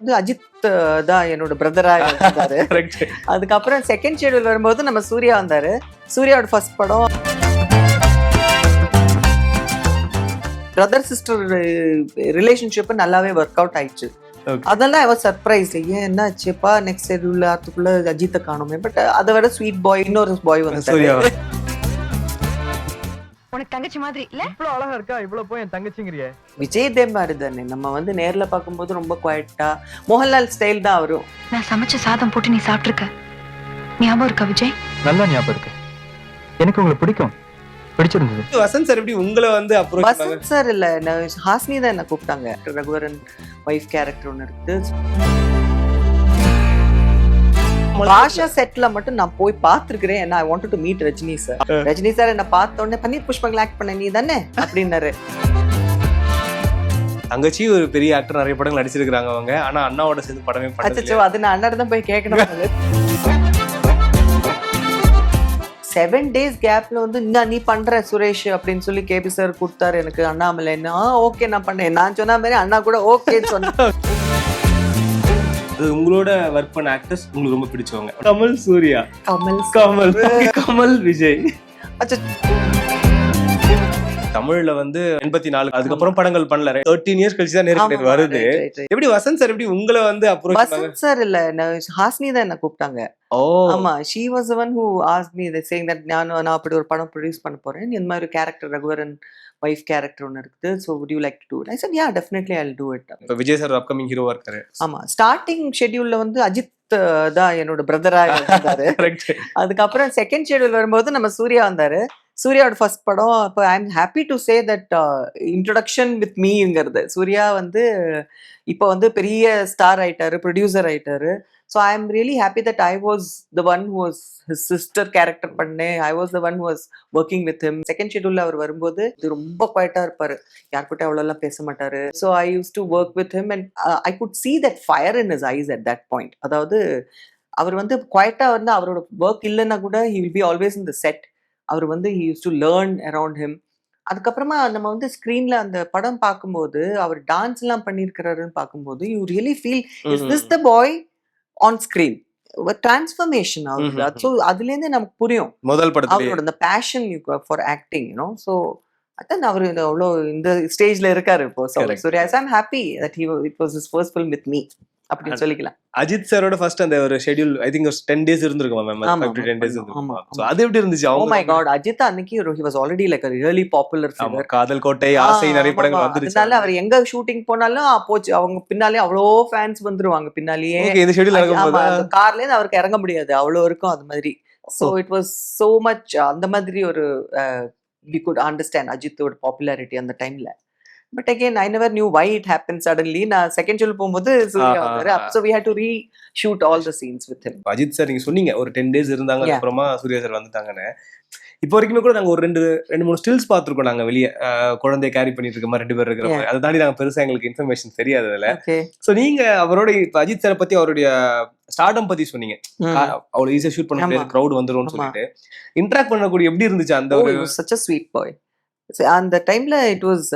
வந்து அஜித் தான் என்னோட பிரதரா இருந்தாரு. அதுக்கப்புறம் செகண்ட் ஷெடியூல் வரும்போது நம்ம சூர்யா வந்தாரு. சூர்யாவோட ஃபர்ஸ்ட் படம் பிரதர் சிஸ்டர் ரிலேஷன்ஷிப் நல்லாவே ஒர்க் அவுட் ஆயிடுச்சு. அதெல்லாம் அவ சர்ப்ரைஸ் ஏன் என்ன ஆச்சுப்பா? நெக்ஸ்ட் ஷெடியூல் அதுக்குள்ள அஜித்தை காணுமே. பட் அதை விட ஸ்வீட் பாய் இன்னொரு பாய் வந்து சூர்யா உனக்கு தங்கச்சி மாதிரி இல்ல? இவ்வளவு அழகா இருக்கா? இவ்வளவு போய் என் தங்கச்சிங்கிறிய. விஜய் தேவ் மாதிரி தானே. நம்ம வந்து நேர்ல பார்க்கும்போது ரொம்ப குவாய்ட்டா மோகன்லால் ஸ்டைல் தான் அவரும். நான் சமைச்ச சாதம் போட்டு நீ சாப்பிட்டிருக்க. ஞாபகம் இருக்கா விஜய்? நல்லா ஞாபகம் இருக்கு. எனக்கு உங்களை பிடிக்கும். பிடிச்சிருந்தது. வசந்த் சார் எப்படி உங்களை வந்து அப்ரோச் வசந்த் சார் இல்ல நான் ஹாஸ்னி தான் என்ன கூப்பிட்டாங்க. ரகுவரன் ஒய்ஃப் கேரக்டர் ஒன்று இருக்கு. பாஷா செட்ல மட்டும் நான் போய் பார்த்திருக்கிறேன். ஏன்னா I want to meet Rajini sir Rajini sir என்ன பார்த்த உடனே பன்னீர் புஷ்பங்கள் ஆக்ட் பண்ண நீ தானே? அப்படின்னாரு. தங்கச்சி ஒரு பெரிய ஆக்டர் நிறைய படங்கள் நடிச்சிருக்காங்க அவங்க. ஆனா அண்ணாவோட சேர்ந்து படமே பண்ணது அது நான் அண்ணா தான் போய் கேட்கணும். செவன் டேஸ் கேப்ல வந்து இந்தா நீ பண்ற சுரேஷ் அப்படின்னு சொல்லி கேபி சார் கொடுத்தாரு எனக்கு. அண்ணாமலைன்னு ஆ ஓகே நான் பண்ணேன். நான் சொன்ன மாதிரி அண்ணா கூட ஓகேன்னு சொன்னேன் உங்களோட ஒர்க் பண்ண ஆக்டர்ஸ் உங்களுக்கு ரொம்ப பிடிச்சவங்க. கமல் சூர்யா. கமல் கமல் கமல் விஜய். அச்சோ. தமிழ்ல வந்து எண்பத்தி நாலு அதுக்கப்புறம் படங்கள் பண்ணல. தேர்ட்டீன் இயர்ஸ் கழிச்சு தான் நேருக்கு நேர் வருது. எப்படி வசந்த் சார் எப்படி உங்களை வந்து அப்ரோச் வசந்த் சார் இல்ல ஹாஸ்னி தான் என்ன கூப்பிட்டாங்க. ஓ. ஆமா ஷீ வாஸ் ஒன் ஹூ ஆஸ் மீ சேங் தட் நான் நான் அப்படி ஒரு படம் ப்ரொடியூஸ் பண்ண போறேன். இந்த மாதிரி ஒரு கேரக்டர் ரகுவரன் ஒய்ஃப் கேரக்டர் ஒன்று இருக்குது. So would you like to I said yeah definitely i'll do it. இப்ப விஜய் சார் அப்கமிங் ஹீரோவா இருக்காரு. ஆமா ஸ்டார்டிங் ஷெட்யூல்ல வந்து அஜித் தான் என்னோட பிரதரா இருந்தாரு. அதுக்கப்புறம் செகண்ட் ஷெட்யூல் வரும்போது நம்ம சூர்யா வந்தாரு. சூர்யாவோட ஃபர்ஸ்ட் படம் அப்போ I am happy to say that introduction with மீங்கிறது Surya வந்து இப்போ வந்து பெரிய ஸ்டார் ஆயிட்டாரு ப்ரொடியூசர் ஆயிட்டாரு. So I am really happy that I was the one who was his sister character பண்ணேன் I was the one who was working with him second ஷெட்யூல்ல அவர் வரும்போது இது ரொம்ப குவாய்ட்டா இருப்பாரு. யார்கிட்ட அவ்வளோலாம் பேச மாட்டாரு. So I used to work with him and I could see that fire in his eyes at that point அதாவது அவர் வந்து குவாய்ட்டா வந்து அவரோட ஒர்க் இல்லைன்னா கூட he will be always in the set அவர் வந்து he use to learn around him அதுக்கப்புறமா நம்ம வந்து ஸ்க்ரீன்ல அந்த படம் பார்க்கும்போது அவர் டான்ஸ் எல்லாம் பண்ணியிருக்கிறாருன்னு பார்க்கும்போது you really feel is this the boy on screen transformation ம்ஹும். ஸோ அதுலேருந்து நமக்கு புரியும். முதல் படத்துல அவரோட இந்த passion for acting you know so அதான் அவர் இந்த அவ்வளோ இந்த ஸ்டேஜ்ல இருக்காரு இப்போ. Surya I'm happy that he it was is first film with me அப்படின்னு சொல்லிக்கலாம். அஜித் சாரோட ஃபர்ஸ்ட் அந்த ஒரு schedule I think ten days இருந்திருக்கும் மேம் ஆமா, ஃபைவ் டு டென் டேஸ் இருந்திருக்கும்? அது எப்படி இருந்துச்சு? ஓ மை காட் அஜித் அன்னைக்கு he was already like really popular figure Kadhal Kottai Aasai நிறைய படங்கள் வந்துருச்சு. அதனால அவர் எங்க ஷூட்டிங் போனாலும் போச்சு. அவங்க பின்னாலே அவ்வளோ ஃபேன்ஸ் வந்துருவாங்க பின்னாலேயே. ஓகே இந்த ஷெட்யூல் அந்த கார்ல அவருக்கு இறங்க முடியாது அவ்வளோ இருக்கும் அது மாதிரி. So it was so much அந்த மாதிரி ஒரு வி குட் அண்டர்ஸ்டாண்ட் அஜித்தோட பாப்புலாரிட்டி அந்த டைம்ல but again I never knew why it happen suddenly நான் செகண்ட் ஷோல் போகும்போது சூர்யா வந்தாரு. So we had to reshoot all the scenes with him Ajith sir நீங்க சொன்னீங்க ஒரு டென் டேஸ் இருந்தாங்க. அப்புறமா சூர்யா சார் வந்துட்டாங்கன்னு. இப்போ வரைக்குமே கூட நாங்க ஒரு ரெண்டு ரெண்டு மூணு ஸ்டில்ஸ் பார்த்துருக்கோம் நாங்க வெளியே. குழந்தைய கேரி பண்ணிட்டு இருக்க மாதிரி ரெண்டு பேர் இருக்கிற மாதிரி அதை தாண்டி நாங்க பெருசா எங்களுக்கு இன்ஃபர்மேஷன் தெரியாது அதுல. சோ நீங்க அவரோட இப்ப அஜித் சாரை பத்தி அவருடைய ஸ்டார்டம் பத்தி சொன்னீங்க. அவ்வளவு ஈஸியா ஷூட் பண்ண முடியாது. க்ரௌட் வந்துரும்னு. சொல்லிட்டு. இன்டராக்ட் பண்ணக்கூடிய எப்படி இருந்துச்சு அந்த ஓ ஒரு சச் அ ஸ்வீட் பாய் அந்த டைம்ல இட் வாஸ்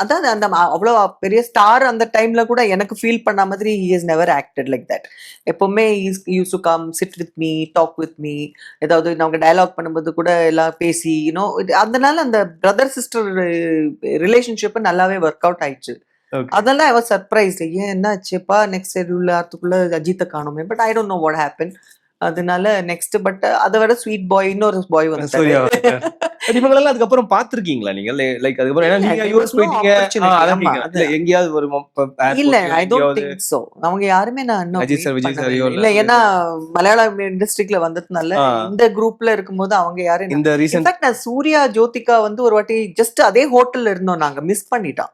அதாவது அந்த அவ்வளோ பெரிய ஸ்டார் அந்த டைம்ல கூட எனக்கு ஃபீல் பண்ண மாதிரி he is never acted like that எப்பவுமே used to come sit with me talk with me ஏதாவது அவங்க டயலாக் பண்ணும்போது கூட எல்லாம் பேசி யூனோ அதனால அந்த பிரதர் சிஸ்டர் ரிலேஷன்ஷிப் நல்லாவே ஒர்க் அவுட் ஆயிடுச்சு. அதெல்லாம் ஐ வாஸ் சர்ப்ரைஸ் ஏன் என்ன ஆச்சுப்பா நெக்ஸ்ட் ஷெட்யூல் அதுக்குள்ள அஜித்தை காணுமே. But I don't know what happen அதனால நெக்ஸ்ட் பட் அதை விட ஸ்வீட் பாய் இன்னொரு பாய் சூர்யா வந்து இவங்களெல்லாம் அதுக்கப்புறம் பாத்திருக்கீங்களா நீங்க? லைக் அதுக்கப்புறம் ஏன்னா நீங்க யூஎஸ் போயிட்டீங்க. எங்கேயாவது ஒரு இல்ல ஐ டோன்ட் திங்க் சோ அவங்க யாருமே நான் இன்னும் அஜித் விஜய் இல்லை. ஏன்னா மலையாள இண்டஸ்ட்ரிக்குல வந்ததுனால. இந்த குரூப்ல இருக்கும்போது அவங்க யாரும் இந்த ரீசன் நான் சூர்யா ஜோதிகா வந்து ஒரு வாட்டி ஜஸ்ட் அதே ஹோட்டல்ல இருந்தோம் நாங்க. மிஸ் பண்ணிட்டோம்.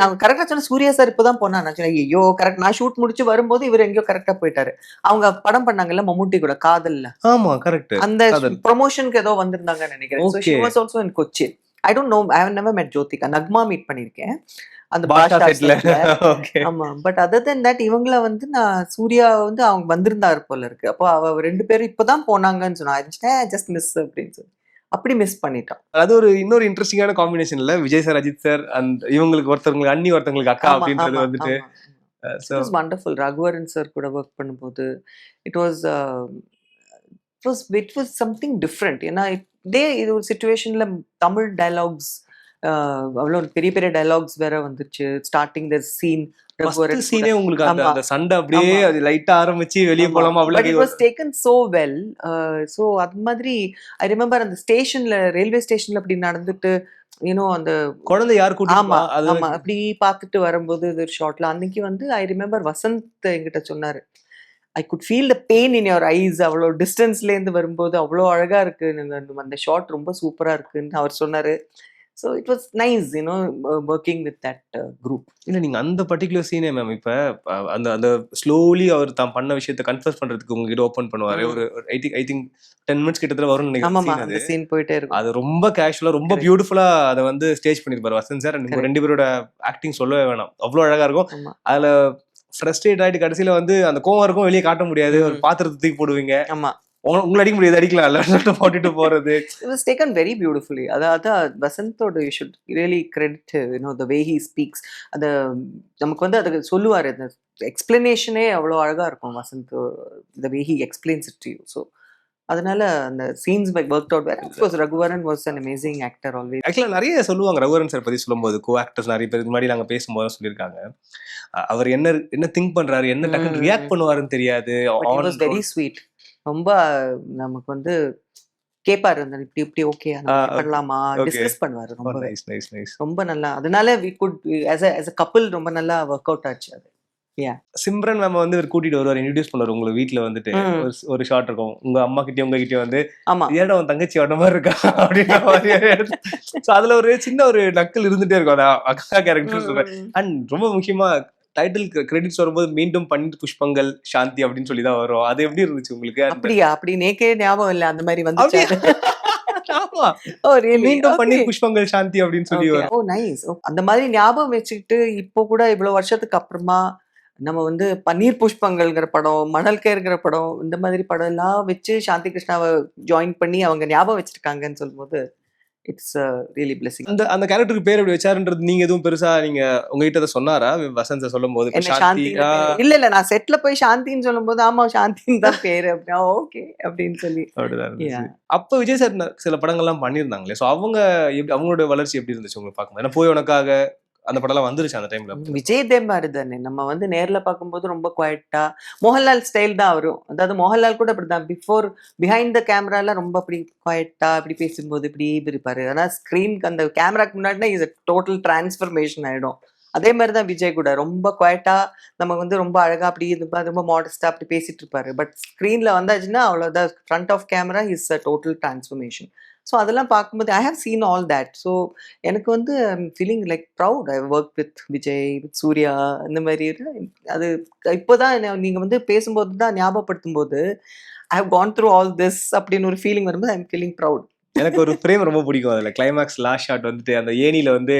நாங்க கரெக்டா சொன்ன சூர்யா சார் இப்பதான் போனா நான் ஐயோ கரெக்ட் நான் ஷூட் முடிச்சு வரும்போது இவர் எங்கேயோ கரெக்டா போயிட்டாரு. அவங்க படம் பண்ணாங்கல்ல மம்முட்டி கூட காதல்ல. ஆமா கரெக்ட் அந்த. ப்ரொமோஷனுக்கு ஏதோ வந்திருந்தாங்கன்னு நினைக்கிறேன். Cochin I don't know I have never met Jyothika Nagma meet பண்ணிருக்கேன் அந்த ஆமா பட் அதர் தென் தட் இவங்கள வந்து நான் சூர்யா வந்து அவங்க வந்திருந்தாரு போல இருக்கு. அப்போ அவ ரெண்டு பேரும் இப்பதான் போனாங்கன்னு சொன்னா ஜஸ்ட் மிஸ் அப்படின்னு சொல்லி. அப்படி மிஸ் பண்ணிட்டான் அது ஒரு இன்னொரு இன்ட்ரெஸ்டிங்கான காம்பினேஷன் இல்ல? விஜய் சார் அஜித் சார் அந்த இவங்களுக்கு ஒருத்தவங்களுக்கு அண்ணி ஒருத்தவங்களுக்கு அக்கா அப்படின்றது வந்துட்டு வண்டர்ஃபுல் ரகுவரன் சார் கூட ஒர்க் பண்ணும்போது it was it was it was something different ஏன்னா இதே இது ஒரு சுச்சுவேஷன்ல தமிழ் டயலாக்ஸ் அவ்வளோ பெரிய பெரிய டயலாக்ஸ் வேற வந்துருச்சு. ஸ்டார்டிங் த சீன் ஃபர்ஸ்ட் சீனே உங்களுக்கு அந்த சண்டை அப்படியே. அது லைட்டா ஆரம்பிச்சு வெளிய போலாமா but it was taken so well so அது மாதிரி ஐ ரிமெம்பர் அந்த ஸ்டேஷன்ல ரயில்வே ஸ்டேஷன்ல அப்படி நடந்துட்டு யூனோ அந்த குழந்தை யார் கூட்டி ஆமா ஆமா. அப்படி பார்த்துட்டு வரும்போது இது ஒரு ஷார்ட்ல அன்னைக்கு வந்து ஐ ரிமெம்பர் வசந்த் என்கிட்ட சொன்னாரு. I could feel the pain in your eyes அவ்வளோ டிஸ்டன்ஸ்ல இருந்து வரும்போது அவ்வளோ அழகா இருக்கு. அந்த- ஷார்ட் ரொம்ப சூப்பரா இருக்குன்னு அவர் சொன்னாரு. So it was nice you know working with that group இல்ல நீங்க அந்த பர்டிகுலர் சீனே மேம் இப்ப அந்த அந்த ஸ்லோலி அவர் தான் பண்ண விஷயத்தை கன்ஃபர்ஸ் பண்றதுக்கு உங்ககிட்ட ஓபன் பண்ணுவாரு. ஒரு I think I think ten minutes கிட்டத்தட்ட வரும் ஆமாமா நினைக்கிறேன் அந்த சீன் போயிட்டே இருக்கும். அது ரொம்ப கேஷுவலா ரொம்ப Correct. பியூட்டிஃபுல்லா அதை வந்து ஸ்டேஜ் பண்ணிருப்பாரு வசந்த் சார் Correct. ரெண்டு பேரோட ஆக்டிங் சொல்லவே வேணாம். அவ்வளவு அழகா இருக்கும். அதுல ஃப்ரஸ்ட்ரேட் ஆயிட்டு கடைசியில வந்து அந்த கோவம் இருக்கும் வெளியே காட்ட முடியாது. ஒரு. பாத்திரத்தை தூக்கி போடுவீங்க. ஆமா. உங்க- உங்களை அடிக்க முடியாது அடிக்கலாம். சொல்லிட்டு போட்டுட்டு போறது. It was taken very beautifully. அதாவது வசந்தோட you should really credit you know the way he speaks அந்த நமக்கு வந்து அதுக்கு சொல்லுவார். அந்த எக்ஸ்பிளனேஷனே அவ்வளோ அழகா இருக்கும் Vasanth the way he explains it you so அதனால அந்த scenes by work out where of course Raghuvaran was an amazing actor always ஆக்சுவலா நிறைய சொல்லுவாங்க ரகுவரன் சார் பத்தி சொல்லும்போது. கோ ஆக்டர்ஸ் நிறைய பேர் முன்னாடி நாங்க பேசும்போது சொல்லியிருக்காங்க. அவர் என்ன என்ன திங்க் பண்றாரு என்ன டக்குன்னு. ரியாக்ட் பண்ணுவாருன்னு தெரியாது. Was very. ஸ்வீட் ரொம்ப நமக்கு வந்து கேட்பாரு அந்த இப்படி இப்படி ஓகே. பண்ணலாமா. டிஸ்கஸ் பண்ணுவாரு ரொம்ப nice, nice, nice. ரொம்ப நல்லா. அதனால we could as a couple ரொம்ப நல்லா ஒர்க் அவுட் ஆச்சு அது. சிம்ரன் மேம் வந்து இவர் கூட்டிட்டு வருவார் இன்ட்ரடியூஸ் பண்ணுவார் உங்களுக்கு வீட்ல வந்துட்டு. ஒரு ஷார்ட் இருக்கும். உங்க அம்மா கிட்டயும் உங்க கிட்டயும் வந்து ஆமா. ஏடா உன் தங்கச்சி வந்த மாதிரி இருக்கா? அப்படின்ற மாதிரி. சோ அதுல ஒரு சின்ன ஒரு நக்கல் இருந்துட்டே இருக்கும். அக்கா கேரக்டர் சொல்றேன். அண்ட் ரொம்ப முக்கியமா டைட்டில் கிரெடிட்ஸ் வரும்போது மீண்டும் பன்னீர் புஷ்பங்கள் சாந்தி அப்படின்னு சொல்லி தான் வரும். அது எப்படி இருந்துச்சு உங்களுக்கு? அப்படியா? அப்படி நேக்கே ஞாபகம் இல்ல. அந்த மாதிரி வந்து மீண்டும் பன்னீர் புஷ்பங்கள் சாந்தி அப்படின்னு சொல்லி வரும். ஓ நைஸ் அந்த மாதிரி ஞாபகம் வச்சுக்கிட்டு இப்போ கூட இவ்வளவு வருஷத்துக்கு அப்புறமா நம்ம வந்து பன்னீர் புஷ்பங்கள்ங்கிற படம் மணல் கேருங்கிற படம் இந்த மாதிரி படம் எல்லாம் வச்சு சாந்தி கிருஷ்ணாவை ஜாயின் பண்ணி அவங்க ஞாபகம் வச்சிருக்காங்கன்னு சொல்லும்போது இட்ஸ் ரியலி பிளெஸிங் அந்த அந்த கேரக்டருக்கு பேர் எப்படி வச்சாருன்றது நீங்க எதுவும் பெருசா நீங்க உங்ககிட்ட அதை சொன்னாரா? வசந்த் சொல்லும் போது சாந்தி இல்ல இல்ல நான் செட்ல போய் சாந்தின்னு சொல்லும்போது ஆமா சாந்தின்னு தான் பேரு அப்படின்னா ஓகே அப்படின்னு சொல்லி. அப்படிதான். அப்ப விஜய் சார் சில படங்கள்லாம் பண்ணியிருந்தாங்களே. சோ அவங்க அவங்களோட வளர்ச்சி எப்படி இருந்துச்சு உங்களுக்கு பார்க்கும்போது? ஏன்னா போய் உனக்காக அந்த படம்லாம் வந்துருச்சு அந்த டைம்ல விஜய் தே மாதிரி தானே. நம்ம வந்து நேர்ல பார்க்கும்போது ரொம்ப குவாய்ட்டா மோகன்லால் ஸ்டைல் தான் வரும் அதாவது மோகன்லால் கூட அப்படிதான். பிஃபோர் பிஹைண்ட் த கேமரால ரொம்ப அப்படி குவாய்ட்டா அப்படி பேசும்போது இப்படி இருப்பாரு. ஆனா ஸ்க்ரீனுக்கு அந்த கேமராக்கு முன்னாடினா இஸ் டோட்டல் டிரான்ஸ்ஃபர்மேஷன் ஆயிடும். அதே மாதிரி தான் விஜய் கூட. ரொம்ப குவாய்ட்டா நம்ம வந்து ரொம்ப அழகா அப்படி இருப்பா ரொம்ப மாடஸ்டா அப்படி பேசிட்டு இருப்பாரு. பட் ஸ்கிரீன்ல வந்தாச்சுன்னா அவ்வளவுதான். Front of camera is a total transformation so அதெல்லாம் பார்க்கும்போது I have seen all that so எனக்கு வந்து feeling like proud I work with Vijay with Surya இந்த மாதிரி அது இப்போ தான் நீங்கள் வந்து பேசும்போது தான் ஞாபகப்படுத்தும் போது I have gone through all this அப்படின்னு ஒரு ஃபீலிங் வரும்போது ஐ எம் ஃபீலிங் ப்ரவுட் எனக்கு ஒரு ஃப்ரேம் ரொம்ப பிடிக்கும். அதில் கிளைமேக்ஸ் லாஸ்ட் ஷாட் வந்துட்டு அந்த ஏனியில் வந்து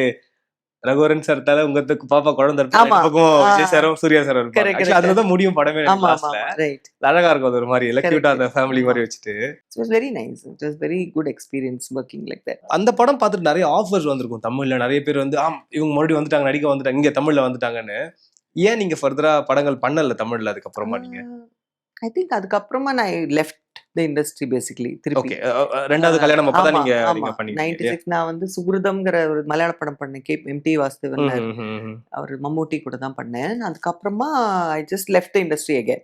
ரகுவரன் சார் தலை உங்க த- பாப்பா குழந்தை ஆ. விஜய் சாரும் சூர்யா சாரும் அதுலதான் முடியும் படமே அழகா இருக்கும் அது ஒரு மாதிரி. எல்லாம் அந்த ஃபேமிலி மாதிரி வச்சுட்டு. It was very nice it was very good experience working like that அந்த படம் பார்த்துட்டு நிறைய ஆஃபர்ஸ் வந்திருக்கும். தமிழ்ல நிறைய பேர் வந்து ஆம் இவங்க மறுபடியும் வந்துட்டாங்க நடிக்க வந்துட்டாங்க இங்க தமிழ்ல வந்துட்டாங்கன்னு. ஏன் நீங்க ஃபர்தரா படங்கள் பண்ணல தமிழ்ல அதுக்கப்புறமா நீங்க? ஐ திங்க் அதுக்கப்புறமா நான் லெஃப்ட் த இண்டஸ்ட்ரி பேசிக்கலி திருப்பி ரெண்டாவது கல்யாணம் அப்பதான் நீங்க நீங்க நைன்டி பண்ணீங்க நான் வந்து சுகிருதம்ங்கிற ஒரு மலையாள படம் பண்ணேன். கே எம்டி வாசுதேவன் அவர் மம்மூட்டி கூட தான் பண்ணேன். அதுக்கப்புறமா I just left the industry again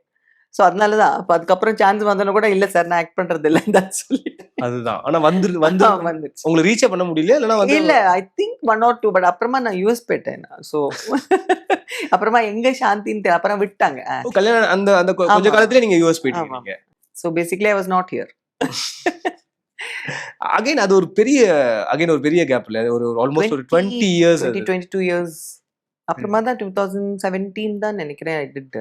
so அதனால தான் அப்போ அதுக்கப்புறம் சான்ஸ் வந்தோன்னு கூட இல்லை சார் நான் ஆக்ட் பண்றது இல்லைன்னு தான் சொல்லிட்டு அதுதான். ஆனா வந்து வந்து வந்துச்சு உங்களுக்கு ரீச்சே பண்ண முடியல இல்லைன்னா வந்து இல்ல I think one or two but அப்புறமா நான் யூஎஸ் போயிட்டேன் ஸோ அப்புறமா எங்க சாந்தின்னு தெ- அப்புறம் விட்டாங்க. கல்யாணம் அந்த அந்த கொஞ்ச. காலத்துல நீங்க யூஎஸ் போயிட்டீங்க so basically I was not here again அது ஒரு பெரிய அகைன் ஒரு பெரிய கேப் இல்ல. ஒரு ஆல்மோஸ்ட் ஒரு twenty years twenty two years அப்புறமா தான் டூ தௌசண்ட் செவன்டீன் தான் நினைக்கிறேன் ஐ டிட்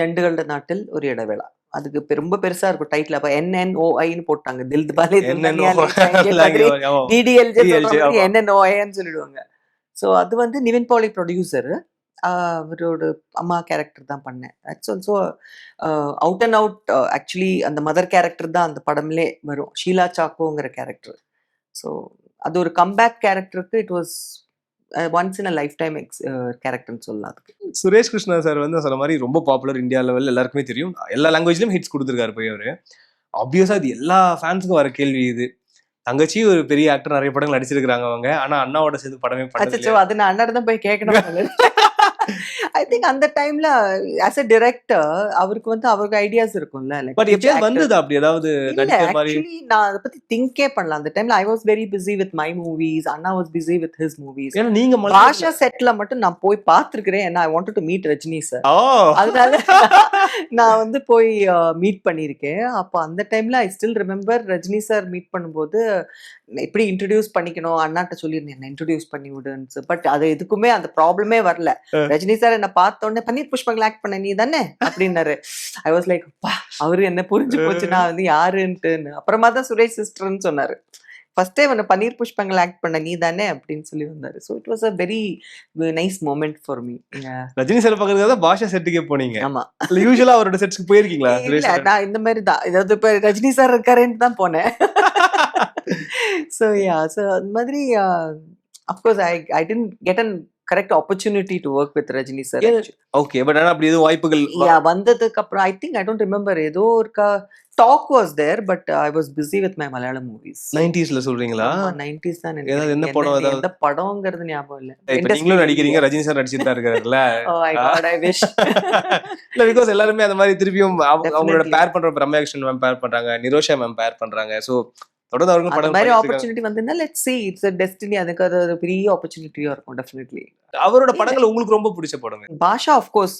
ஞண்டுகள நாட்டில் ஒரு இடைவேளா. அதுக்கு ரொம்ப பெருசா இருக்கும் டைட்டில் அப்ப என்என்ஓஐன்னு போட்டாங்க. தில் பாலே டிடிஎல்ஜே. என்என்ஓஐன்னு சொல்லிடுவாங்க. ஸோ அது வந்து நிவின் பாலி ப்ரொடியூசர் அவரோட அம்மா கேரக்டர் தான் பண்ணேன். That's also out and out actually அந்த மதர் கேரக்டர் தான் அந்த படம்லே வரும். ஷீலா சாக்கோங்கிற கேரக்டர் ஸோ அது ஒரு கம்பேக் கேரக்டருக்கு it was once in a lifetime ex கேரக்டர்னு சொல்லலாம் அதுக்கு. சுரேஷ் கிருஷ்ணா சார் வந்து சொன்ன மாதிரி ரொம்ப பாப்புலர் இந்தியா லெவல்ல எல்லாருக்குமே தெரியும். எல்லா லாங்குவேஜ்லயும் ஹிட்ஸ் கொடுத்துருக்காரு போய் அவரு. ஆப்வியஸா இது எல்லா ஃபேன்ஸுக்கும் வர கேள்வி இது. தங்கச்சி ஒரு பெரிய ஆக்டர் நிறைய படங்கள் நடிச்சிருக்காங்க அவங்க. ஆனா அண்ணாவோட சேர்ந்து படமே அச்சோ அது நான் அண்ணா தான் போய் கேட்கணும். ஐ திங்க் அந்த டைம்ல ஆஸ் அ டிரெக்டர் அவருக்கு வந்து அவருக்கு ஐடியாஸ் இருக்கும்ல லைக் பட் எப்பயாவது வந்தது அப்படி? ஏதாவது நடிக்கிற மாதிரி நான் அதை பத்தி திங்கே பண்ணல. அந்த டைம்ல I was very busy with my movies Anna was busy with his movies ஏன்னா நீங்க பாஷா செட்ல மட்டும் நான் போய் பார்த்திருக்கிறேன். ஏன்னா I wanted to meet Rajini sir அதனால நான் வந்து போய் மீட் பண்ணியிருக்கேன். அப்போ அந்த டைம்ல I still remember Rajini sir meet பண்ணும்போது எப்படி இன்ட்ரடியூஸ் பண்ணிக்கணும்? அண்ணாட்ட சொல்லியிருந்தேன். என்ன இன்ட்ரடியூஸ் பண்ணி விடுன்னு பட் அது எதுக்குமே அந்த ப்ராப்ளமே வரல. ரஜினி சார் என்ன பார்த்த உடனே பன்னீர் புஷ்பங்கள் ஆக்ட் பண்ண நீ தானே? அப்படின்னாரு. ஐ வாஸ் லைக் அவரு என்ன புரிஞ்சு போச்சு நான் வந்து யாருன்ட்டுன்னு. அப்புறமா தான் சுரேஷ் சிஸ்டர்னு சொன்னாரு. ஃபர்ஸ்ட் என்ன பன்னீர் புஷ்பங்கள் ஆக்ட் பண்ண நீ தானே அப்படின்னு சொல்லி வந்தாரு. So it was a very nice moment for me Rajini sir பக்கத்துக்கு தான் பாஷா செட்டுக்கே போனீங்க. ஆமா. யூஸ்வலா அவரோட செட்ஸ்க்கு போயிருக்கீங்களா இல்ல? நான் இந்த மாதிரி தான். ஏதாவது இப்ப ரஜினி சார் இருக்காருன்னு தான் போனேன். ஸோ யா ஸோ அந்த மாதிரி of course I I didn't get an correct opportunity to work with Rajini sir? Okay but ஆனா அப்படி எதுவும் வாய்ப்புகள் யா வந்ததுக்கு அப்புறம் I think I don't remember ஏதோ இருக்கா talk was there but I was busy with my Malayalam movies நைன்டிஸ்ல சொல்றீங்களா nineties தான் ஏதாவது. எந்த படம் என்ன- ஏதாவது? எந்த படம்ங்கிறது ஞாபகம் இல்ல நீங்களும் நடிக்கிறீங்க ரஜினி சார் நடிச்சிட்டு தான் இருக்காருல்ல Oh. இல்ல பிகாஸ் எல்லாருமே அந்த மாதிரி திருப்பியும் அவங்க- அவங்களோட. பேர் பண்ற ரம்யா கிருஷ்ணன் மேம் பேர் பண்றாங்க நிரோஷா மேம் பேர் பண்றாங்க சோ தொடர்ந்து அந்த படம் மாதிரி. ஆப்பர்ச்சுனிட்டி வந்ததுன்னா லெட் சி இட்ஸ் டெஸ்டினி அதுக்கு அது ஒரு பெரிய ஆப்பர்ச்சுனிட்டியா இருக்கும் டெஃபினெட்லி அவரோட படங்கள் உங்களுக்கு ரொம்ப பிடிச்ச படம்? Baasha of course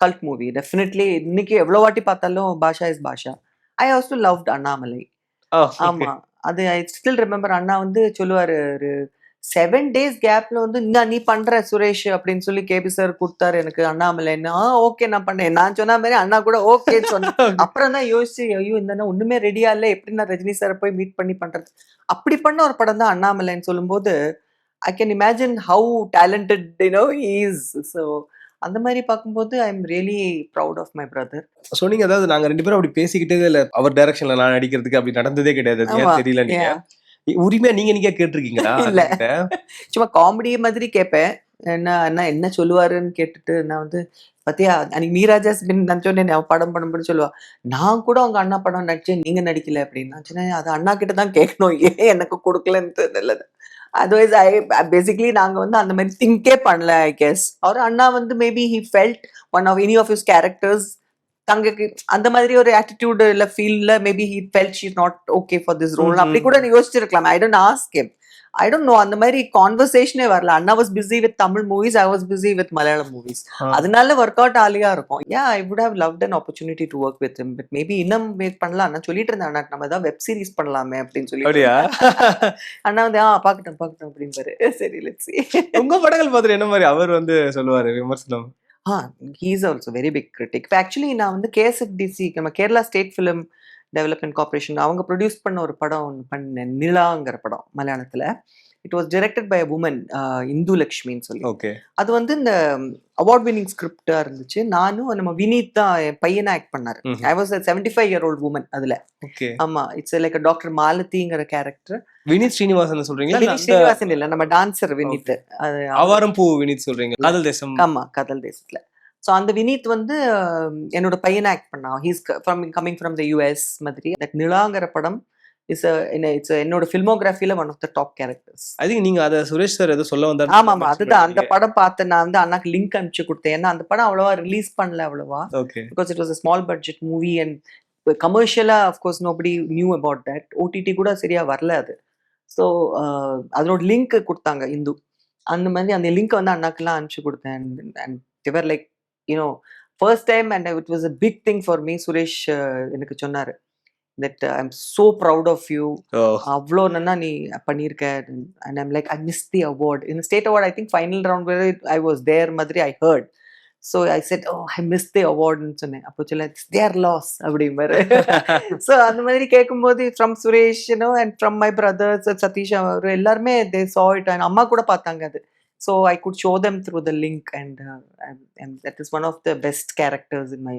cult movie definitely இன்னைக்கு எவ்வளவு வாட்டி பார்த்தாலும் Baasha is Baasha I also loved Annamalai. ஆமா அது ஐ ஸ்டில் ரிமெம்பர் அண்ணா வந்து சொல்லுவாரு ஒரு செவன் டேஸ் கேப்ல வந்து இந்தா நீ பண்ற சுரேஷ் அப்படின்னு சொல்லி கேபி சார் கொடுத்தாரு எனக்கு அண்ணாமலைன்னு ஆ ஓகே நான் பண்ணேன். நான் சொன்ன மாதிரி அண்ணா கூட ஓகே சொன்னேன் அப்புறம் தான் யோசிச்சு ஐயோ இந்த ஒண்ணுமே ரெடியா இல்ல. எப்படி நான் ரஜினி சாரை போய் மீட் பண்ணி பண்றது? அப்படி பண்ண ஒரு படம் தான் அண்ணாமலைன்னு சொல்லும்போது I can imagine how talented you know is so அந்த மாதிரி பார்க்கும்போது I am really proud of my brother சொன்னீங்க அதாவது நாங்க ரெண்டு பேரும் அப்படி பேசிக்கிட்டே இல்ல. அவர் டைரக்ஷன்ல நான் நடிக்கிறதுக்கு அப்படி நடந்ததே கிடையாது. தெரியல நீங்க? உரிமையா நீங்க நீங்க கேட்டிருக்கீங்களா இல்ல. சும்மா காமெடி மாதிரி கேட்பேன் என்ன அண்ணா என்ன சொல்லுவாருன்னு கேட்டுட்டு நான் வந்து பாத்தியா அன்னைக்கு மீராஜாஸ் பின் நான் சொன்னேன் அவன் படம் பண்ணும்போது சொல்லுவா. நான் கூட உங்க அண்ணா படம் நடிச்சேன் நீங்க நடிக்கல. அப்படின்னு நான் சொன்னேன் அது அண்ணா கிட்ட தான் கேட்கணும் ஏன் எனக்கு கொடுக்கலன்னு நல்லது அதர்வைஸ் ஐ பேசிக்லி நாங்க வந்து அந்த மாதிரி திங்கே பண்ணல ஐ கெஸ் அவர் அண்ணா வந்து maybe he felt one of any of his characters தங்கக்கு அந்த மாதிரி ஒரு ஆட்டிடியூட் இல்ல ஃபீல்ல maybe he felt she not okay for this role. அப்படி கூட யோசிச்சிருக்கலாம். I don't ask him I don't know அந்த மாதிரி கான்வர்சேஷனே வரல. அண்ணா was busy with Tamil movies I was busy with Malayalam movies. அதனால ஒர்க் அவுட் ஆலியா இருக்கும் yeah I would have loved an opportunity to work with but maybe இன்னும் make பண்ணலாம். நான் சொல்லிட்டு இருந்தேன் அண்ணா நம்ம தான் வெப் சீரிஸ் பண்ணலாமே அப்படின்னு சொல்லி அண்ணா வந்து ஆ பாக்கட்டும் பாக்கட்டும் அப்படின்பாரு சரி லெட்ஸ் உங்க படங்கள் பார்த்துட்டு என்ன மாதிரி அவர் வந்து சொல்லுவாரு விமர்சனம்? ஆ he's also very big critic actually நான் வந்து கேஎஸ்எஃப்டிசி நம்ம Kerala state film development corporation அவங்க ப்ரொடியூஸ் பண்ண ஒரு படம் ஒன்று பண்ணேன். நிலாங்கிற படம் மலையாளத்தில். It was directed by a woman Indu லக்ஷ்மின்னு சொல்லி. ஓகே அது வந்து இந்த அவார்ட் வினிங் ஸ்கிரிப்டா இருந்துச்சு. நானும் நம்ம வினீத் தான் என் பையனை ஆக்ட் பண்ணாரு. I was seventy five year old woman அதுல ஆமா இட்ஸ் லைக் டாக்டர் மாலதிங்கிற கேரக்டர் வினித் ஸ்ரீனிவாசன் சொல்றீங்களா? இல்ல வினீத் ஸ்ரீனிவாசன் இல்ல நம்ம டான்சர் வினீத். அவாரம் பூ வினித் சொல்றீங்க. காதல் தேசம். ஆமா கதல் தேசத்துல. ஸோ அந்த வினீத் வந்து அஹ், என்னோட பையனை ஆக்ட் பண்ணான். He's from coming from the US மாதிரி. தட் நிலாங்கிற படம் இஸ் இட்ஸ் என்னோட ஃபில்மோகிராஃபில one of the top characters I think நீங்க அத சுரேஷ் சார் ஏதோ சொல்ல வந்தாரு ஆமா ஆமா அதுதான். அந்த படம் பார்த்து நான் வந்து அண்ணாக்கு லிங்க் அனுப்பிச்சு கொடுத்தேன். ஏன்னா அந்த படம் அவ்வளவா ரிலீஸ் பண்ணல அவ்வளவா. Because it was a small budget movie and கமர்ஷியலா of course nobody knew about that OTT கூட சரியா வரல அது. ஸோ அதனோட லிங்க் கொடுத்தாங்க இந்து. அந்த மாதிரி அந்த லிங்க் வந்து அண்ணாக்கெல்லாம் அனுப்பிச்சு கொடுத்தேன். And டிவர் like you know first time and it was a big thing for me Suresh uh, எனக்கு சொன்னாரு. That I am so proud of you oh அவ்வளோ நன்னா நீ பண்ணியிருக்க. And I'm like I miss the award இந்த state award I think final round I was there மாதிரி I heard so I said oh I miss the அவார்ட்னு சொன்னேன். அப்போ சொல்ல தேர் loss அப்படிம்பாரு. ஸோ அந்த மாதிரி கேட்கும்போது from Suresh you know and from my brothers Satish அவர் எல்லாருமே தே சா இட் அண்ட் அம்மா கூட பார்த்தாங்க அது. So I could show them through the link and that is one of the best characters in my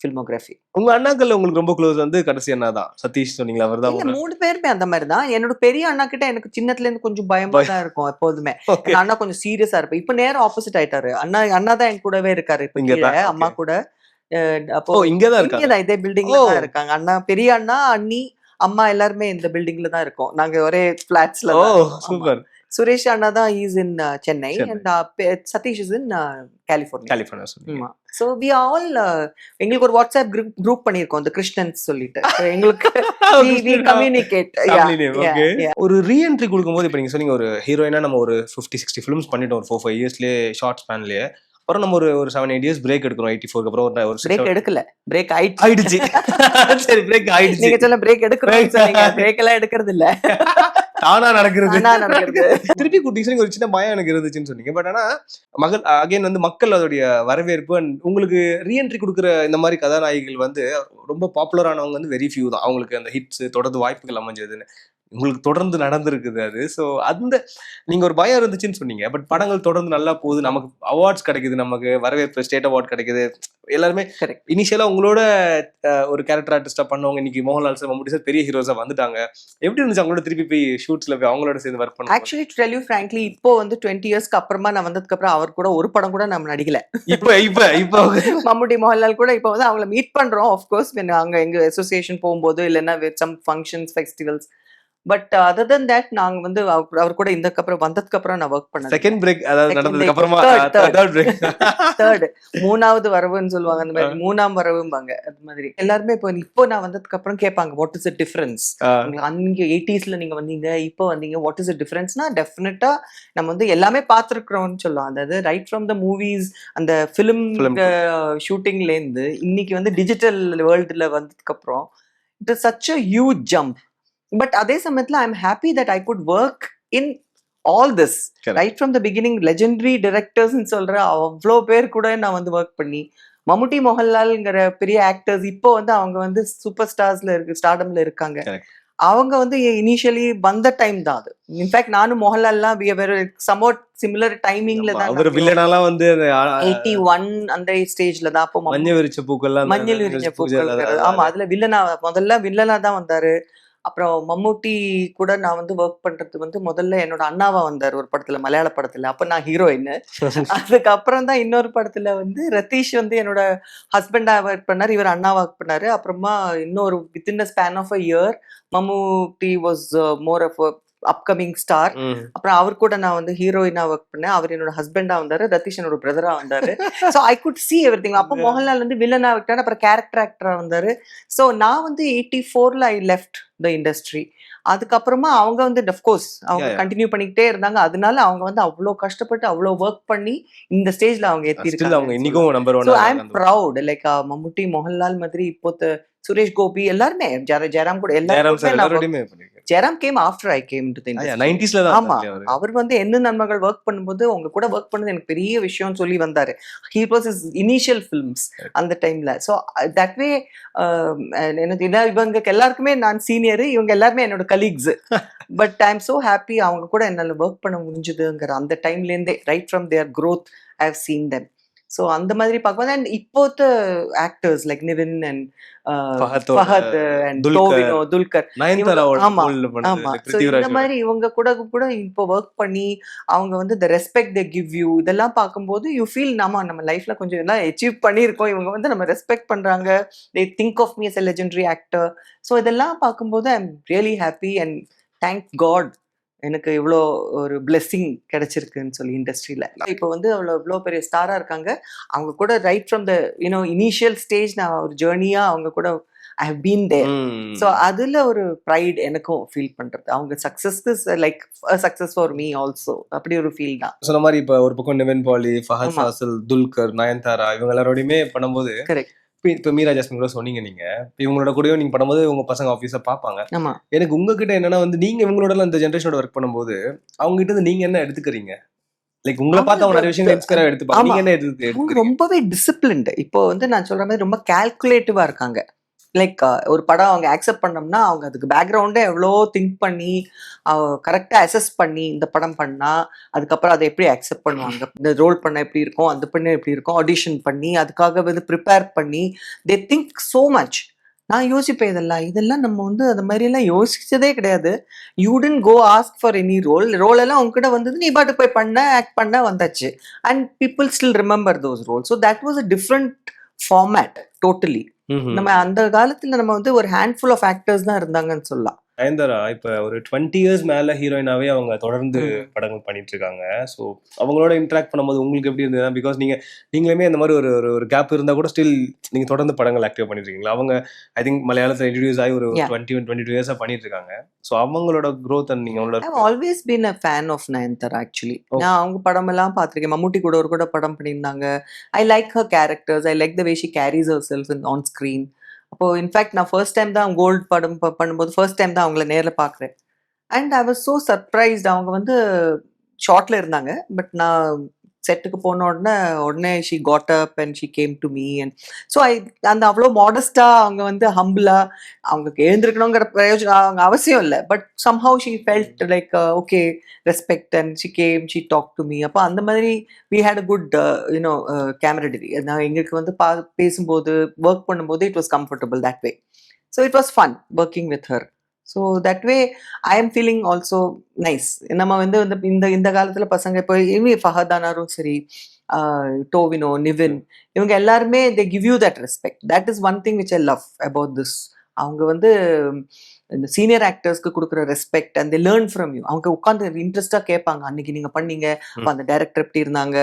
filmography உங்க அண்ணாக்கள்ல உங்களுக்கு ரொம்ப close வந்து கடைசி அண்ணா தான். சதீஷ் சொன்னீங்களா? அவர் தான் மூணு பேருமே அந்த மாதிரி தான் என்னோட பெரிய அண்ணா கிட்ட எனக்கு சின்னத்துல இருந்து கொஞ்சம் பயமா பய- தான் இருக்கும் எப்போதுமே. அண்ணா கொஞ்சம் சீரியஸா இருப்பேன் இப்ப நேரம் ஆப்போசிட் ஆயிட்டாரு. அண்ணா அண்ணா தான் என் கூடவே இருக்காரு. இப்ப இங்க அம்மா. கூட. அப்போ ஓ இங்க தான் இருக்காங்க இங்கதான் இதே பில்டிங்ல. தான் இருக்காங்க. அண்ணா பெரிய அண்ணா அண்ணி அம்மா எல்லாருமே இந்த பில்டிங்ல தான் இருக்கோம். நாங்க ஒரே பிளாட்ஸ்ல சூப்பர். சுரேஷ் அண்ணா தான் is in Chennai. And Satish is in California California so we all எங்களுக்கு ஒரு வாட்ஸ்அப் குரூப் குரூப் பண்ணிருக்கோம் இந்த கிறிஸ்டியன்ஸ் சொல்லிட்டு. எங்களுக்கு கம்யூனிகேட். ஒரு ரீஎன்ட்ரி கொடுக்கும்போது இப்போ நீங்க சொன்னீங்க ஒரு ஹீரோயினா நம்ம ஒரு ஃபிஃப்டி சிக்ஸ்டி ஃபிலிம்ஸ் பண்ணிட்டோம் ஒரு ஃபோர் ஃபைவ் இயர்ஸ்லேயே ஷார்ட் ஸ்பேன்லயே அப்புறம் நம்ம ஒரு ஒரு செவன் எயிட் இயர்ஸ் பிரேக் எடுக்கிறோம் எயிட்டி ஃபோருக்கு அப்புறம் ஒரு- பிரேக் எடுக்கல. பிரேக் ஆயிடுச்சு. ஆயிடுச்சு. சரி பிரேக் ஆயிடுச்சு. நீங்க சொல்ல பிரேக் எடுக்கிறோம் பிரேக் எல்லாம் எடுக்கிறது இல்ல தானா நடக்கிறது. ஆனா நடக்கிறது. திருப்பி குட்டிஸ் ஒரு சின்ன பயம் எனக்கு இருந்துச்சுன்னு சொன்னீங்க. பட் ஆனா மகள் அகைன் வந்து மக்கள் அதோடைய வரவேற்பு and உங்களுக்கு ரீஎன்ட்ரி கொடுக்குற இந்த மாதிரி கதாநாயகிகள் வந்து ரொம்ப பாப்புலரானவங்க வந்து வெரி ஃபியூ தான். அவங்களுக்கு அந்த ஹிட்ஸ் தொடர்ந்து வாய்ப்புகள் அமைஞ்சதுன்னு. உங்களுக்கு தொடர்ந்து நடந்திருக்குது அது. ஸோ அந்த நீங்க ஒரு பயம் இருந்துச்சுன்னு சொன்னீங்க. பட் படங்கள் தொடர்ந்து நல்லா போகுது. நமக்கு அவார்ட்ஸ் கிடைக்குது. நமக்கு வரவேற்பு ஸ்டேட் அவார்ட் கிடைக்குது. எல்லாருமே Correct. இனிஷியலா உங்களோட ஒரு கேரக்டர் ஆர்டிஸ்டா பண்ணவங்க இன்னைக்கு மோகன்லால் சார் மம்முட்டி சார் பெரிய ஹீரோஸா வந்துட்டாங்க. எப்படி இருந்துச்சு அவங்களோட திருப்பி போய் ஷூட்ஸ்ல போய் அவங்களோட சேர்ந்து ஒர்க் பண்ண ஆக்சுவலி டெல் யூ ஃப்ராங்க்லி இப்போ வந்து டுவெண்ட்டி இயர்ஸ்க்கு அப்புறமா நான் வந்ததுக்கு அப்புறம் அவர் கூட ஒரு படம் கூட நம்ம நடிக்கல. இப்ப இப்ப இப்ப. மம்முட்டி மோகன்லால் கூட இப்போ வந்து அவங்கள மீட் பண்றோம். ஆஃப்கோர்ஸ் அங்க எங்க அசோசியேஷன் போகும்போது இல்லைன்னா some functions festivals but other than that நாங்க வந்து அவர் கூட இதுக்கு அப்புறம் வந்ததுக்கு அப்புறம் நான் ஒர்க் பண்ணது செகண்ட் பிரேக் அதாவது நடந்ததுக்கு. அப்புறமா. தேர்ட் மூணாவது வரவுன்னு சொல்லுவாங்க அந்த மாதிரி. மூணாம் வரவும்பாங்க அது மாதிரி. எல்லாருமே இப்போ இப்போ நான் வந்ததுக்கு அப்புறம் கேட்பாங்க வாட் இஸ் த டிஃபரன்ஸ் அன்னைக்கு எயிட்டிஸ்ல நீங்க வந்தீங்க இப்போ வந்தீங்க வாட் இஸ் டிஃபரன்ஸ்னா டெஃபினட்டா நம்ம வந்து எல்லாமே பார்த்துருக்குறோம்னு சொல்லலாம். அதாவது ரைட் ஃப்ரம் த மூவிஸ் அந்த ஃபிலிம் Film. ஷூட்டிங்ல இருந்து இன்னைக்கு வந்து டிஜிட்டல் வேர்ல்டுல வந்ததுக்கு அப்புறம் it is such a huge jump but அதே சமயத்துல I am happy that I could work in all this. Right from the beginning legendary டிரெக்டர்ஸ்னு சொல்ற அவ்வளோ பேர் கூட நான் வந்து ஒர்க் பண்ணி மம்முட்டி மோகன்லால்ங்கிற பெரிய ஆக்டர்ஸ் இப்போ வந்து அவங்க வந்து சூப்பர் ஸ்டார்ஸ்ல இருக்கு ஸ்டார்டம்ல இருக்காங்க. அவங்க வந்து இனிஷியலி வந்த டைம் தான் அது. இன்ஃபேக்ட் நானும் மோகன்லால்லாம் சமோட் சிமிலர் டைமிங்ல தான் அவர் வில்லனாலாம் வந்து எயிட்டி ஒன் அந்த ஸ்டேஜ்ல தான் அப்போ மஞ்சள் விரிச்ச அந்த- மஞ்சள் விரிஞ்ச பூஜை பூக்கள் ஆமா அதுல வில்லனா முதல்ல வில்லனா தான் வந்தாரு. அப்புறம் மம்முட்டி கூட நான் வந்து ஒர்க் பண்றது வந்து முதல்ல என்னோட அண்ணாவா வந்தாரு ஒரு படத்துல மலையாள படத்துல. அப்ப நான் ஹீரோயின் அதுக்கப்புறம் தான் இன்னொரு படத்துல வந்து ரதீஷ் வந்து என்னோட ஹஸ்பண்டா ஒர்க் பண்ணாரு இவர் அண்ணா ஒர்க் பண்ணாரு. அப்புறமா இன்னொரு within the span of a year Mammootty was more of upcoming star. அப்புறம் அவர் கூட நான் வந்து ஹீரோயினா ஒர்க் பண்ணேன். அவர் என்னோட ஹஸ்பண்டா வந்தாரு. ரதீஷ் என்னோட பிரதரா வந்தாரு. So I could see everything அப்போ. மோகன்லால் வந்து வில்லனா விட்டாரு. அப்புறம் கேரக்டர் ஆக்டரா வந்தாரு. ஸோ நான் வந்து எயிட்டி ஃபோர்ல ஐ லெஃப்ட் த இண்டஸ்ட்ரி அதுக்கப்புறமா அவங்க வந்து அஃப்கோர்ஸ் அவங்க. கண்டினியூ பண்ணிக்கிட்டே இருந்தாங்க. அதனால அவங்க வந்து அவ்வளோ கஷ்டப்பட்டு அவ்வளோ ஒர்க் பண்ணி இந்த ஸ்டேஜ்ல அவங்க Still அவங்க ஏற்றிருக்காங்க இன்னைக்கும் number so I one proud like Mammootty Mohanlal மாதிரி இப்போ சுரேஷ் கோபி எல்லாருமே ஜெயராம் கூட எல்லாரும் Jayaram came after I came to ஆமா. அவரு. வந்து என்ன நன்மைகள் ஒர்க் பண்ணும்போது உங்க கூட ஒர்க் பண்ணது எனக்கு பெரிய விஷயம்னு சொல்லி வந்தாரு. He was is initial films அந்த டைம்ல ஸோ தட் வே எனக்கு என்ன இவங்க எல்லாருக்குமே நான் சீனியர் இவங்க எல்லாருமே என்னோட colleagues but I am so happy அவங்க கூட என்னால் ஒர்க் பண்ண முடிஞ்சுதுங்கிற அந்த டைம்லேருந்தே right from there growth I have seen them so அந்த மாதிரி பார்க்கும்போது and இப்போத்த actors like Nivin and Fahadh and. Tovino Dulquer ஆமா, ஆமா. ஸோ இந்த மாதிரி இவங்க கூட கூட இப்போ ஒர்க் பண்ணி அவங்க வந்து இந்த ரெஸ்பெக்ட் தே கிவ் யூ இதெல்லாம் பார்க்கும்போது யூ ஃபீல் நாம நம்ம லைஃப்ல கொஞ்சம் எல்லாம் அச்சீவ் பண்ணியிருக்கோம். இவங்க வந்து நம்ம ரெஸ்பெக்ட் பண்றாங்க. They think of me as a legendary actor so இதெல்லாம் பார்க்கும்போது I am really happy and thank God எனக்கு இவ்வளோ ஒரு பிளெஸ்ஸிங் கிடைச்சிருக்குன்னு சொல்லி இண்டஸ்ட்ரியில இப்போ வந்து அவ்வளோ இவ்வளோ பெரிய ஸ்டாரா இருக்காங்க அவங்க கூட right from the you know initial stage நான் ஒரு ஜேர்னியா அவங்க கூட I have been there. So அதுல ஒரு ப்ரைட் எனக்கும் ஃபீல் பண்றது அவங்க சக்சஸ்க்கு like success for me also அப்படி ஒரு ஃபீல் தான் சொன்ன மாதிரி இப்ப ஒரு பக்கம் நிவின் பாலி ஃபஹத். ஃபாசில் துல்கர் நயன்தாரா இவங்க எல்லாரோடையுமே பண்ணும்போது Correct. இப்ப- மீரா ஜாஸ்மின் கூட சொன்னீங்க நீங்க. இப்ப இவங்களோட கூடயும் நீங்க பண்ணும்போது உங்க பசங்க ஆஃபீஸா பாப்பாங்க ஆமா. எனக்கு உங்ககிட்ட என்னன்னா வந்து நீங்க இவங்களோட இந்த ஜென்ரேஷனோட ஒர்க் பண்ணும்போது அவங்க கிட்ட நீங்க என்ன எடுத்துக்கிறீங்க? லைக் உங்களை பார்த்து அவங்க நிறைய விஷயங்கள் இன்ஸ்பயரா எடுத்துப்பாங்க. நீங்க என்ன எடுத்து ரொம்பவே டிசிப்ளின்டு இப்போ வந்து நான் சொல்ற மாதிரி ரொம்ப கால்குலேட்டிவா இருக்காங்க. லைக் uh, ஒரு படம் அவங்க அக்செப்ட் பண்ணோம்னா அவங்க அதுக்கு பேக்ரவுண்டே எவ்வளோ திங்க் பண்ணி கரெக்டாக அசஸ் பண்ணி இந்த படம் பண்ணால் அதுக்கப்புறம் அதை எப்படி அக்செப்ட் பண்ணுவாங்க? இந்த ரோல் பண்ண எப்படி இருக்கும்? அந்த பண்ண எப்படி இருக்கும்? ஆடிஷன் பண்ணி அதுக்காக வந்து ப்ரிப்பேர் பண்ணி தே திங்க் ஸோ மச் நான் யோசிப்பேன் இதெல்லாம். இதெல்லாம் நம்ம வந்து அந்த மாதிரி எல்லாம் யோசிச்சதே கிடையாது. You go ask for any role role எல்லாம் உங்ககிட்ட வந்தது நீ பாட்டு போய் பண்ண ஆக்ட் பண்ண வந்தாச்சு. And people still remember those role so that was a different format totally. நம்ம அந்த காலத்துல நம்ம வந்து ஒரு ஹேண்ட்ஃபுல் ஆஃப் ஆக்டர்ஸ் தான் இருந்தாங்கன்னு சொல்லலாம் நயன்தாரா இப்ப ஒரு டுவெண்ட்டி இயர்ஸ் மேல ஹீரோயினாவே அவங்க தொடர்ந்து. படங்கள் பண்ணிட்டு இருக்காங்க ஸோ அவங்களோட இன்ட்ராக்ட் பண்ணும்போது உங்களுக்கு எப்படி இருந்தது பிகாஸ் நீங்க நீங்களுமே அந்த மாதிரி ஒரு ஒரு கேப் இருந்தா கூட ஸ்டில் நீங்க தொடர்ந்து படங்கள் ஆக்டிவ் பண்ணிட்டு இருக்கீங்களா அவங்க ஐ திங்க் மலையாளத்துல இன்ட்ரடியூஸ் ஆகி ஒரு. டுவெண்ட்டி டுவெண்ட்டி டூ இயர்ஸா பண்ணிட்டு இருக்காங்க ஸோ அவங்களோட growth அண்ட் நீங்க always been a fan of Nayanthara actually. நான் அவங்க படம் எல்லாம் பார்த்திருக்கேன். மம்முட்டி கூட ஒரு கூட படம் பண்ணியிருந்தாங்க. I like her characters I like the way she carries her self in on screen அப்போ இன்ஃபேக்ட் நான் ஃபர்ஸ்ட் டைம் தான் கோல்டு படம் பண்ணும்போது ஃபர்ஸ்ட் டைம் தான் அவங்கள நேரில் பார்க்குறேன் and I was so surprised அவங்க வந்து ஷார்ட்டில் இருந்தாங்க. பட் நான் செட்டுக்கு போன உடனே உடனே she got up and she came to me and so I அந்த அவ்வளோ மாடஸ்டாக அவங்க வந்து ஹம்பிளா அவங்களுக்கு எழுந்திருக்கணுங்கிற பிரயோஜனம் அவங்க அவசியம் இல்லை. But somehow she felt like okay respect and she came she talk to me அப்போ அந்த மாதிரி we had a good you know camaraderie நான் எங்களுக்கு வந்து பா பேசும்போது ஒர்க் பண்ணும்போது it was comfortable that way so it was fun working with her so that way I am feeling also nice நம்ம வந்து இந்த இந்த இந்த காலத்தில் பசங்க இப்போ இவங்க ஃபஹதானாரும் சரி டோவினோ நிவின் இவங்க எல்லாருமே they give you that respect that is one thing which I love about this அவங்க வந்து இந்த சீனியர் ஆக்டர்ஸ்க்கு கொடுக்குற respect and learn from you அவங்க உட்காந்து இன்ட்ரெஸ்டா கேட்பாங்க. அன்னைக்கு நீங்க பண்ணீங்க அப்ப அந்த டைரக்டர் எப்படி இருந்தாங்க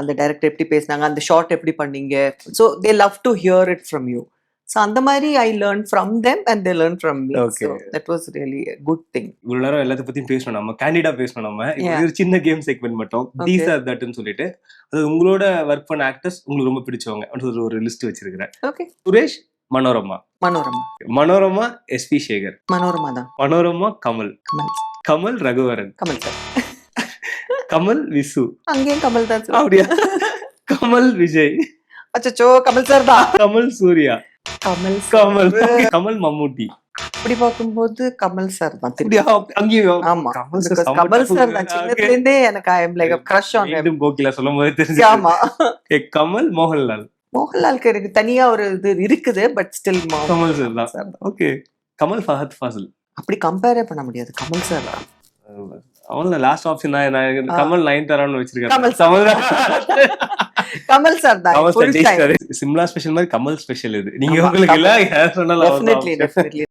அந்த டைரக்டர் எப்படி பேசினாங்க அந்த ஷார்ட் எப்படி பண்ணீங்க. So they love to hear it from you so அந்த மாதிரி I learn from them and they learn from Okay. That was really good thing இவ்வளவு நேரம் எல்லாத்த பத்தியும் பேசணும். நம்ம கேண்டிடா பேசணும் நம்ம. ஒரு சின்ன கேம் செக்மெண்ட் மட்டும். தீஸ் ஆர் தட்னு சொல்லிட்டு அது உங்களோட ஒர்க் பண்ண ஆக்டர்ஸ் உங்களுக்கு ரொம்ப பிடிச்சவங்க ஒரு லிஸ்ட் வச்சிருக்கிறேன். ஓகே சுரேஷ் மனோரமா. மனோரமா. மனோரமா எஸ்பி சேகர். மனோரமா தான். மனோரமா கமல். கமல். கமல் ரகுவரன். கமல் சார் கமல் விசு. அங்கேயும் கமல் தான் அப்படியா? கமல் விஜய். அச்சோ கமல் சார் தான். கமல் சூர்யா. கமல் கமல். கமல் மம்முட்டி. அப்படி பார்க்கும்போது கமல் சார் தான் அங்கேயும் ஆமா. கமல். சார் தான் Okay. சின்னதுல இருந்தே எனக்கு I am like crush on மீண்டும் போக்கில சொல்லும் போது தெரிஞ்சு ஆமா கமல் மோகன்லால். மோகன்லாலுக்கு எனக்கு தனியா ஒரு இது இருக்குது பட் ஸ்டில் கமல் சார் தான். ஓகே கமல் ஃபஹத் ஃபாசில். அப்படி கம்பேரே பண்ண முடியாது. கமல் சார் தான். அவன்ல லாஸ்ட் ஆப்ஷன் நான் ஆ. கமல் நைன் தரான்னு வச்சிருக்கேன். கமல் கமல் கமல் சார் தான். சிம்லா ஸ்பெஷல் மாதிரி கமல் ஸ்பெஷல் இது. நீங்க உங்களுக்கு இல்ல? சொன்னாலும்.